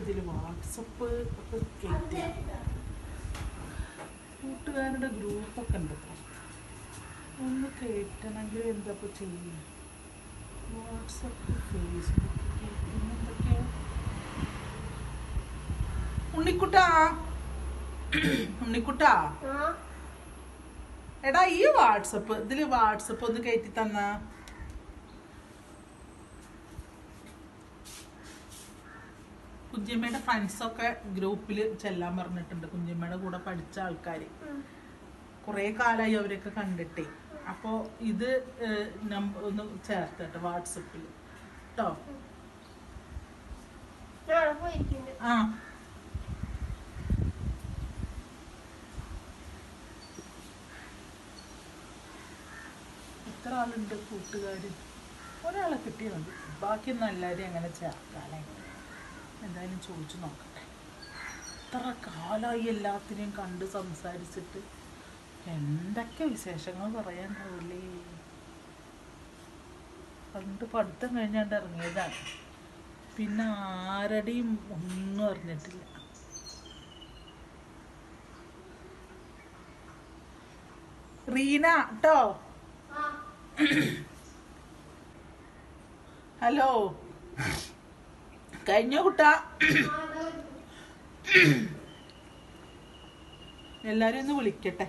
ഇതിൽ വാട്സപ്പ് ഒക്കെ കയറ്റി കൂട്ടുകാരുടെ ഗ്രൂപ്പൊക്കെ ഉണ്ട് ഒന്ന് കയറ്റണമെങ്കിൽ എന്താ ഇപ്പോൾ ചെയ്യുക വാട്സപ്പ് ഫേസ്ബുക്ക് പിന്നെന്തൊക്കെയാ ഉണ്ണിക്കുട്ടാ? ഉണ്ണിക്കുട്ടാ? എടാ ഈ വാട്സപ്പ് ഇതിൽ വാട്സപ്പ് ഒന്ന് കയറ്റി തന്ന. കുഞ്ഞമ്മയുടെ ഫ്രണ്ട്സൊക്കെ ഗ്രൂപ്പിൽ ചെല്ലാൻ പറഞ്ഞിട്ടുണ്ട്. കുഞ്ഞമ്മയുടെ കൂടെ പഠിച്ച ആൾക്കാർ കുറേ കാലമായി അവരൊക്കെ കണ്ടിട്ടേ. അപ്പോൾ ഇത് നമ്പർ ഒന്ന് ചേർത്തട്ടെ വാട്സപ്പിൽ കേട്ടോ ആ. എത്ര ആളുണ്ട് കൂട്ടുകാർ ഒരാളെ കിട്ടിയാൽ മതി. ബാക്കിയൊന്നും എല്ലാവരും അങ്ങനെ ചേർക്കാനേ എന്തായാലും ചോദിച്ചു നോക്കട്ടെ. എത്ര കാലമായി എല്ലാത്തിനെയും കണ്ട് സംസാരിച്ചിട്ട് എന്തൊക്കെ വിശേഷങ്ങൾ പറയാനുണ്ടാവില്ലേ പണ്ട് പഠിത്തം കഴിഞ്ഞാണ്ട് ഇറങ്ങിയതാണ്. പിന്നെ ആരുടെയും ഒന്നും അറിഞ്ഞിട്ടില്ല. റീന കേട്ടോ? ഹലോ? കഴിഞ്ഞോ കുട്ട? എല്ലാരും ഒന്ന് വിളിക്കട്ടെ.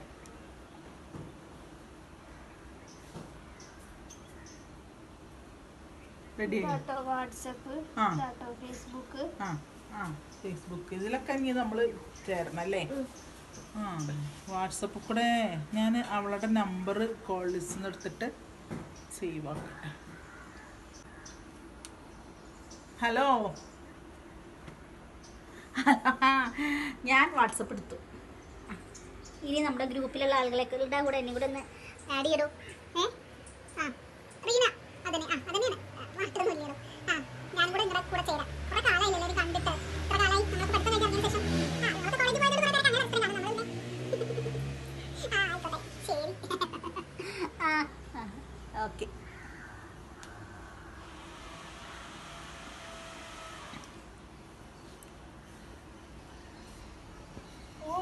വാട്സപ്പ്. ഫേസ്ബുക്ക് ഇതിലൊക്കെ ഇനി നമ്മൾ ചേരണം അല്ലേ ആ വാട്സപ്പിൽ കൂടെ ഞാൻ അവളുടെ നമ്പർ കോൾ ലിസ്റ്റ് എടുത്തിട്ട് സേവ് ആക്കട്ടെ. ഹലോ. ഞാൻ വാട്സപ്പ് എടുത്തു. ഇനി നമ്മുടെ ഗ്രൂപ്പിലുള്ള ആളുകളെ കൂടെ എന്നെ കൂടെ ഒന്ന് ആഡ് ചെയ്യടോ ഏ ആ റീന അതന്നെ ആ അതന്നെയാണ് മാത്രം മതിയടോ ആ ഞാൻ കൂടെ നിങ്ങളുടെ കൂടെ ചേരാം കുറെ കാലമായില്ലേ എല്ലാവരും കണ്ടിട്ട് എത്ര കാലമായി നമ്മളൊക്കെ പഠിത്തം കഴിഞ്ഞ ശേഷം ആ നമ്മളൊക്കെ കോളേജിൽ പോയത് കുറെ പേരൊക്കെ അങ്ങനെ അടുത്ത് കാണും നമ്മൾ ആ ആയിക്കോട്ടെ ശരി ആ ഓക്കെ ഓ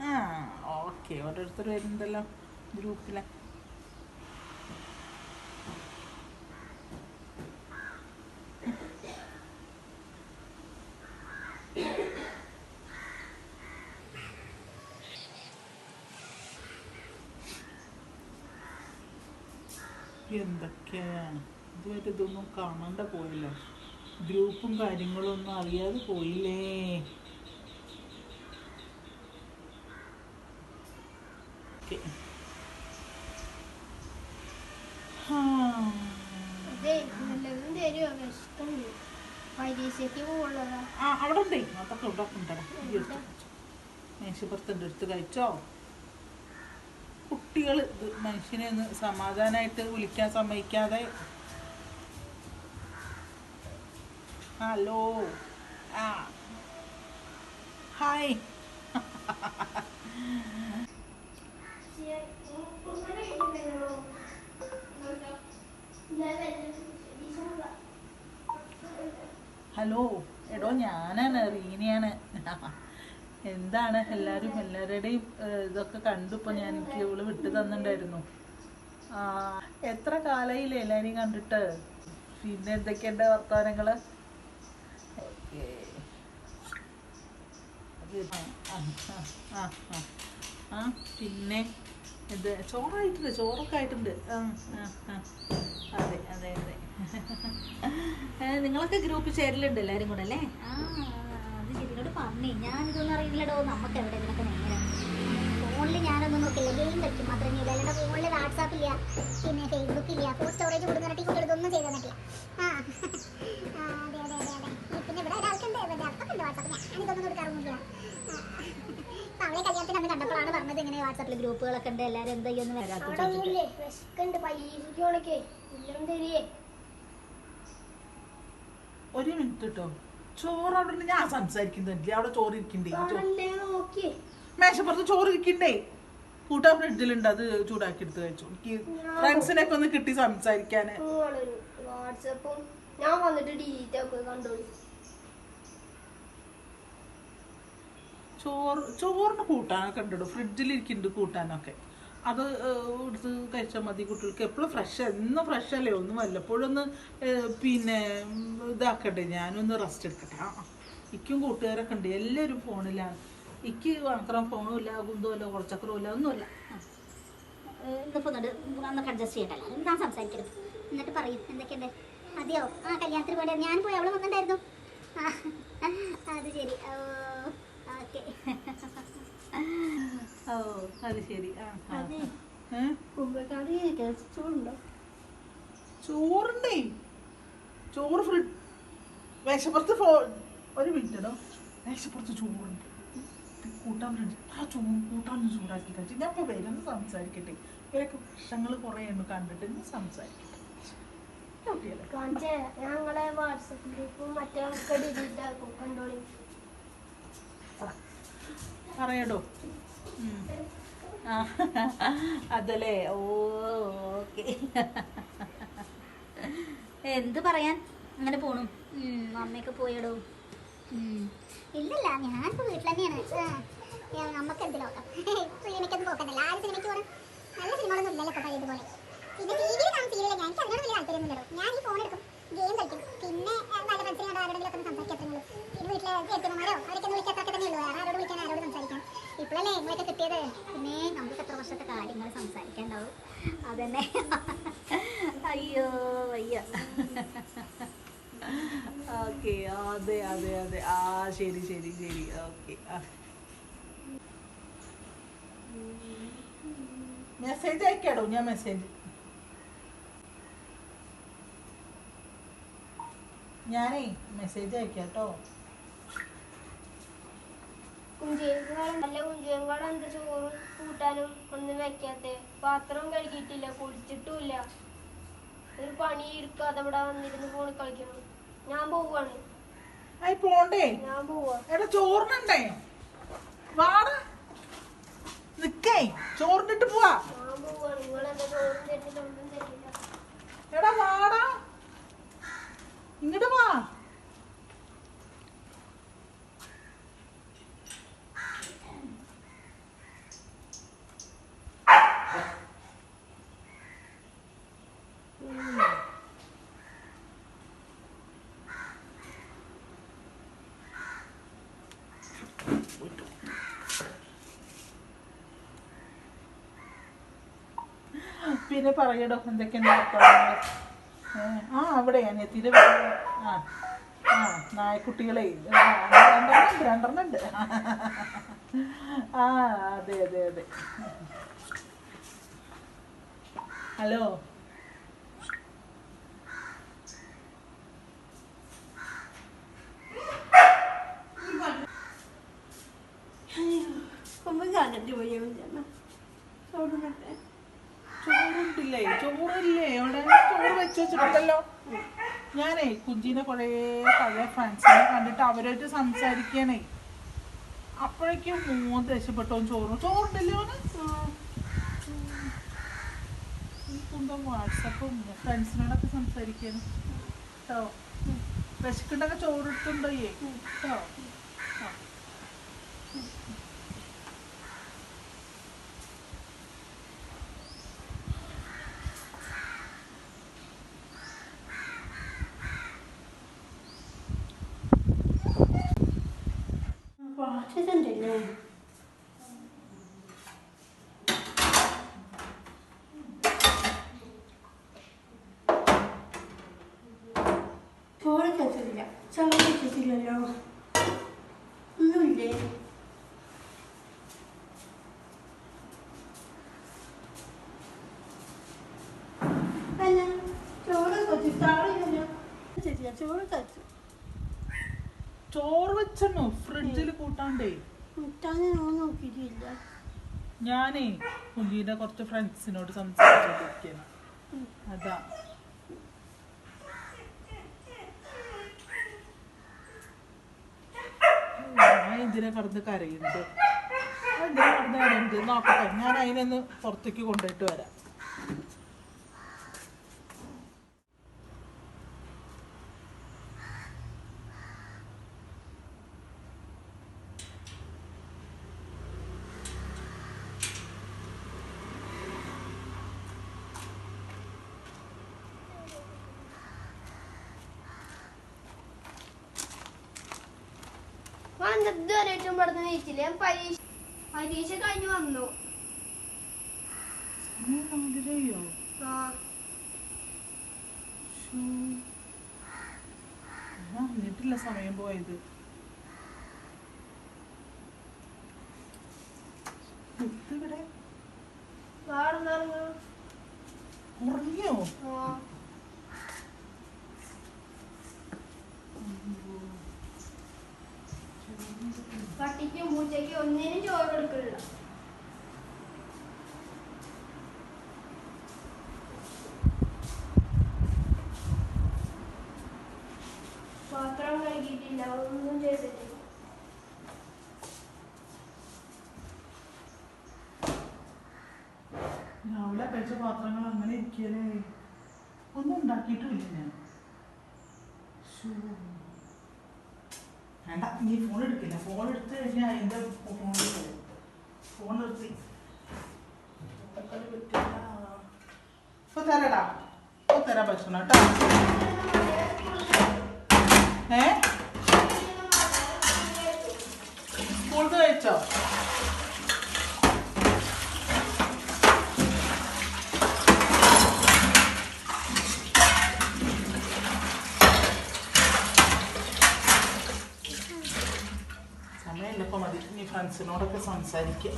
ആ ഓക്കെ ഓരോരുത്തർ വരുന്നുണ്ടല്ലോ ഗ്രൂപ്പിലെ. എന്തൊക്കെയാണ്? ഇതുവരെ ഇതൊന്നും കാണണ്ട പോയില്ല. ഗ്രൂപ്പും കാര്യങ്ങളൊന്നും അറിയാതെ പോയില്ലേ? ഓക്കെ. ആ അവിടെ ഉണ്ടേ. അതൊക്കെ ഇവിടെ ഉണ്ടടാ ഈ എടുത്ത് കഴിച്ചോ. മേശപ്പുറത്തുണ്ട്. കഴിച്ചോ? കുട്ടികൾ മനുഷ്യനെ ഒന്ന് സമാധാനമായിട്ട് വിളിക്കാൻ സമ്മതിക്കാതെ. ഹലോ. ആ. ഹായ്. ഹലോ എടോ ഞാനാണ് റീനയാണ്. എന്താണ്? എല്ലാവരും എല്ലാവരുടെയും ഇതൊക്കെ കണ്ടു ഇപ്പം ഞാൻ എനിക്ക് ഇവൾ വിട്ടു തന്നിട്ടുണ്ടായിരുന്നു. ആ എത്ര കാലമായില്ലേ എല്ലാവരെയും കണ്ടിട്ട്? പിന്നെ എന്തൊക്കെയുണ്ട് വർത്തമാനങ്ങൾ ഓക്കേ. ആ, ആ. ആ പിന്നെ? ഇത് ചോറായിട്ടുണ്ട് ചോറൊക്കെ ആയിട്ടുണ്ട്. അതെ അതെ അതെ. നിങ്ങളൊക്കെ ഗ്രൂപ്പ് ചേരലുണ്ട് എല്ലാവരും കൂടെ അല്ലേ? അത് ശരിയോട് പറഞ്ഞേ. ഞാനിതൊന്നും അറിയില്ലടോ നമുക്ക് എവിടെ ഇതിനൊക്കെ നേരം. ഫോണിൽ ഞാനൊന്നും നോക്കില്ല. ഗെയിം കളിക്കും മാത്രമേ ഇല്ല അല്ലാണ്ട് ഫോണിൽ വാട്സാപ്പ് ഇല്ല. പിന്നെ ഫേസ്ബുക്ക് ഇല്ല. ഫോൺ സ്റ്റോറേജ് കൊടുക്കുന്നിട്ട് കുട്ടികൾ ഇതൊന്നും ചെയ്തു തന്നിട്ടില്ല ആ അതെ അതെ അതെ അതെ. പിന്നെ ഇവിടെ ഒരാൾക്കുണ്ട്. ഇവിടെ അപ്പൊക്കെ ഉണ്ട് വാട്സാപ്പ്. ഞാനിതൊന്നും കൊടുക്കാറൊന്നുമില്ല അവളെ കല്യാണത്തിന് അന്ന് കണ്ടപ്പോഴാണ് ഇങ്ങനെ വാട്സാപ്പിൽ ഗ്രൂപ്പുകളൊക്കെ ഉണ്ട് എല്ലാവരും എന്താ ചെയ്യുമെന്ന് വരാത്ത അവിടെ ഒന്നുമില്ലേ? വിശക്കുണ്ട് പരീക്ഷയ്ക്ക് പോണൊക്കെ എല്ലാം ഒരു മിനിറ്റ് കേട്ടോ ചോറ് അവിടെ ഞാൻ സംസാരിക്കുന്നില്ല അവിടെ ചോറ് ഇരിക്കണ്ടേ മേശപ്പുറത്ത് ചോറ് ഇരിക്കണ്ടേ കൂട്ടാൻ ഫ്രിഡ്ജിലുണ്ട് അത് ചൂടാക്കി എടുത്ത് കഴിച്ചു. എനിക്ക് ഫ്രണ്ട്സിനൊക്കെ ഒന്ന് കിട്ടി സംസാരിക്കാന്. വാട്സാപ്പും വാട്സപ്പും. ഞാൻ വന്നിട്ട് ഡിലീറ്റ് ആക്കുക കണ്ടോളി ചോറ് ചോറിന് കൂട്ടാനൊക്കെ ഉണ്ട് ഫ്രിഡ്ജിലിരിക്കുന്നുണ്ട് കൂട്ടാനൊക്കെ. അത് എടുത്ത് കഴിച്ചാൽ മതി കുട്ടികൾക്ക്. എപ്പോഴും ഫ്രഷ് എന്നും ഫ്രഷ് അല്ലേ? ഒന്ന് വല്ലപ്പോഴും ഒന്ന് പിന്നെ ഇതാക്കട്ടെ. ഞാനൊന്ന് റെസ്റ്റ് എടുക്കട്ടെ. ആ. ഇക്കും കൂട്ടുകാരൊക്കെ ഉണ്ട്. എല്ലാവരും ഫോണിലാണ് ഇക്ക് മാത്രം ഫോണും ഇല്ല ഗുന്തോ ഇല്ല കുറച്ചക്കറും ഇല്ല ഒന്നുമില്ല ഒന്നൊക്കെ അഡ്ജസ്റ്റ് ഞാൻ എന്നിട്ട് പറയും എന്തൊക്കെയുണ്ട്? അതെയോ ആ കല്യാണത്തിന് പോയി ഞാൻ പോയി. അവൾ വന്നിട്ടുണ്ടായിരുന്നു. അത് ശരി. ഓക്കെ. ഓ അത് ശരി. ആ? കുമ്പക്കാട് ചോറുണ്ടോ ചോറുണ്ടേ. ചോറ് ഫ്രി വിശപ്പുറത്ത് ഒരു മിനിറ്റ് ഇടോ മേശപ്പുറത്ത് ചോറുണ്ട്. കൂട്ടാൻ ആ ചോറ് കൂട്ടാൻ ചൂടാക്കി കഴിച്ചു. ഞാൻ ഇപ്പോൾ വരുന്ന സംസാരിക്കട്ടെ. ഇവരൊക്കെ പ്രശ്നങ്ങൾ കുറേ എണ്ണ കണ്ടിട്ട് ഇന്ന് സംസാരിക്കട്ടെ. ഞങ്ങളെ വാട്സപ്പ് ഗ്രൂപ്പും മറ്റേ ഡിലീറ്റ് ആക്കും കണ്ടോളി പറയാടോ. അതല്ലേ? ഓക്കെ. എന്ത് പറയാൻ? അങ്ങനെ പോണു. അമ്മയൊക്കെ പോയടോ. ഇല്ലല്ല ഞാനിപ്പോ വീട്ടിൽ തന്നെയാണ് നമുക്ക് എന്ത് സിനിമയ്ക്ക് പോകണം നല്ല സിനിമകളൊന്നും ഇല്ലല്ലോ ഇപ്പൊ പഴയതുപോലെ. പിന്നെ ടി എനിക്ക് അതിനോട് വലിയ ഞാൻ ഈ ഫോൺ എടുക്കും ഗെയിം കളിക്കും. പിന്നെ നല്ല ആരോടെങ്കിലും ഒക്കെ പിന്നെ വീട്ടിലെ ചേച്ചിമാരോ അവരൊക്കെ വിളിക്കാത്തൊക്കെ ഇപ്പോഴല്ലേ നിങ്ങളൊക്കെ കിട്ടിയത്? പിന്നെ നമുക്ക് എത്ര വർഷത്തെ കാര്യങ്ങൾ സംസാരിക്കാണ്ടാവും അതന്നെ. അയ്യോ അയ്യ ഓക്കെ അതെ അതെ അതെ. ആ ശരി ശരി ശരി. ഓക്കെ മെസ്സേജ് അയക്കാടോ? ഞാൻ മെസ്സേജ് ഞാനേ മെസ്സേജ് അയക്കാം കേട്ടോ കുഞ്ചിയങ്കാട് നല്ല കുഞ്ചിയങ്കാട് എന്ത് ചോറും കൂട്ടാനും ഒന്നും വെക്കാത്തെ? പാത്രം കഴുകിയിട്ടില്ല കുളിച്ചിട്ടുമില്ല ഒരു പണി എടുക്കാതെ ഇവിടെ വന്നിരുന്ന് ഫോണിൽ കളിക്കണം. ഞാൻ പോവാണ്. പോണ്ടേ? ഞാൻ പോവാ. എടാ ചോറിനുണ്ടേ വാട. നിക്കേ ചോറിനിട്ട് പോവാ. ഞാൻ പോവാണ്. നിങ്ങളെന്താ ചോറും തരുന്നില്ല ഒന്നും തരില്ല എടാ വാടാ. ഇങ്ങോട്ട് വാ. പിന്നെ പറയടോ എന്തൊക്കെയുണ്ട് ആ അവിടെ അനിയത്തിന്റെ ആ ആ നായക്കുട്ടികളെ ആ, രണ്ടെണ്ണം ഉണ്ട് രണ്ടെണ്ണം ഉണ്ട്. ആ അതെ അതെ അതെ. ഹലോ? ചോറുണ്ടില്ലേ? ചോറില്ലേ? എവിടെ? ചോറ് വെച്ച് വെച്ചിട്ടുണ്ടല്ലോ ഞാനേ കുഞ്ചിനെ കുറേ പഴയ ഫ്രണ്ട്സിനെ കണ്ടിട്ട് അവരായിട്ട് സംസാരിക്കണേ അപ്പോഴേക്കും മൂന്ന് ദേഷ്യപ്പെട്ടോ. ചോറ്. ചോറുണ്ടല്ലേ അവന് കുന്തം വാട്സപ്പും ഫ്രണ്ട്സിനോടൊക്കെ സംസാരിക്കാനും. കേട്ടോ വിശക്കുണ്ടൊക്കെ ചോറിട്ടുണ്ടോ കേട്ടോ വാച്ചതുണ്ടല്ലേ ചോറ് കഴിച്ചിട്ടില്ല ചോറ് കഴിച്ചിട്ടില്ലല്ലോ ഒന്നുമില്ലേ അല്ല ചോറ് കഴിച്ചു താളില്ലല്ലോ ചേച്ചിയാ ചോറ് കഴിച്ചു ചോറ് വെച്ചണോ ഫ്രിഡ്ജിൽ കൂട്ടാണ്ടേ. മുട്ടാൻ നോക്കിയിട്ടില്ല. ഞാനേ പുലിയുടെ കുറച്ച് ഫ്രണ്ട്സിനോട് സംസാരിച്ചോണ്ടിരിക്കുന്നു അതാ. ഞാൻ എന്തിനാ കടന്ന് കരയുന്നത്? ഞാൻ എന്തിനാ കടന്ന് കരയുന്നത്? നോക്കട്ടെ ഞാൻ അതിനൊന്ന് പുറത്തേക്ക് കൊണ്ടുപോയിട്ട് വരാം. ആ ഇതുവരെ പഠിത്തം ജയിച്ചില്ല ഞാൻ പരീക്ഷ പരീക്ഷ കഴിഞ്ഞ് വന്നു. ആ. സമയം പോയത് ഇവിടെ വാടുന്നിറങ്ങും ഉറങ്ങിയോ ആ പട്ടിക്കും പൂച്ചയ്ക്കും ഒന്നിനും ചോറ് കൊടുക്കില്ല പാത്രം കഴുകിയിട്ടില്ല ഒന്നും ചെയ്തിട്ടില്ല. രാവിലെ കഴിച്ച പാത്രങ്ങൾ അങ്ങനെ ഇരിക്കലേ ഒന്നും ഉണ്ടാക്കിയിട്ടുമില്ല ഞാൻ. ശ്ശോ. വേണ്ട. നീ ഫോൺ എടുക്കില്ല ഫോൺ എടുത്തു കഴിഞ്ഞാൽ അതിന്റെ ഫോൺ ഫോൺ നിർത്തി. തരാടാ. ഇപ്പൊ തരാം ഭക്ഷണം കേട്ടോ. ഏ? സ്കൂളിൽ കഴിച്ചോ സമയമില്ല ഇപ്പൊ മതി നീ ഫ്രണ്ട്സിനോടൊക്കെ സംസാരിക്കുക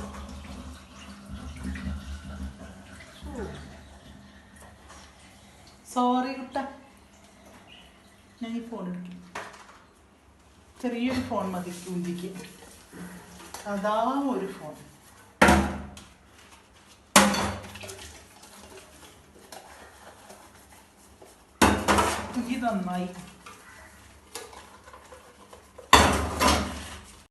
സോറി കുട്ട. ഞാൻ ഈ ഫോൺ എടുക്കും. ചെറിയൊരു ഫോൺ മതി കുഞ്ചിക്ക് അതാ ഒരു ഫോൺ ഇത് നന്നായി.